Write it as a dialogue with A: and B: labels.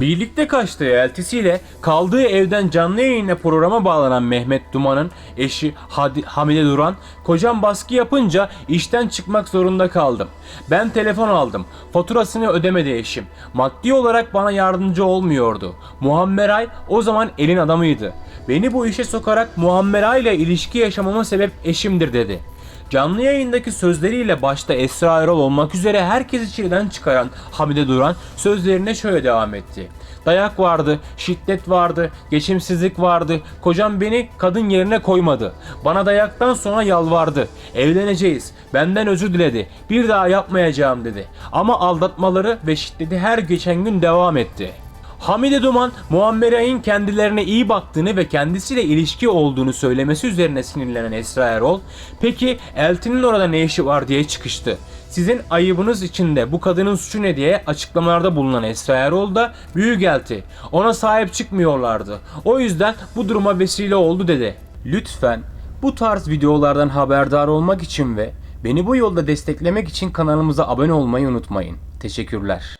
A: Birlikte kaçtığı eltisiyle kaldığı evden canlı yayınla programa bağlanan Mehmet Duman'ın eşi Hadi, Hamide Duran, kocam baskı yapınca işten çıkmak zorunda kaldım. Ben telefon aldım. Faturasını ödemedi eşim. Maddi olarak bana yardımcı olmuyordu. Muammer Ay o zaman elin adamıydı. Beni bu işe sokarak Muammer Ay ile ilişki yaşamama sebep eşimdir dedi. Canlı yayındaki sözleriyle başta Esra Erol olmak üzere herkesi çileden çıkaran Hamide Duran sözlerine şöyle devam etti. Dayak vardı, şiddet vardı, geçimsizlik vardı. Kocam beni kadın yerine koymadı. Bana dayaktan sonra yalvardı. Evleneceğiz. Benden özür diledi. Bir daha yapmayacağım dedi. Ama aldatmaları ve şiddeti her geçen gün devam etti. Hamide Duman, Muammer Ay'ın kendilerine iyi baktığını ve kendisiyle ilişki olduğunu söylemesi üzerine sinirlenen Esra Erol, peki Eltin'in orada ne işi var diye çıkıştı. Sizin ayıbınız içinde bu kadının suçu ne diye açıklamalarda bulunan Esra Erol da büyük elti. Ona sahip çıkmıyorlardı. O yüzden bu duruma vesile oldu dedi. Lütfen bu tarz videolardan haberdar olmak için ve beni bu yolda desteklemek için kanalımıza abone olmayı unutmayın. Teşekkürler.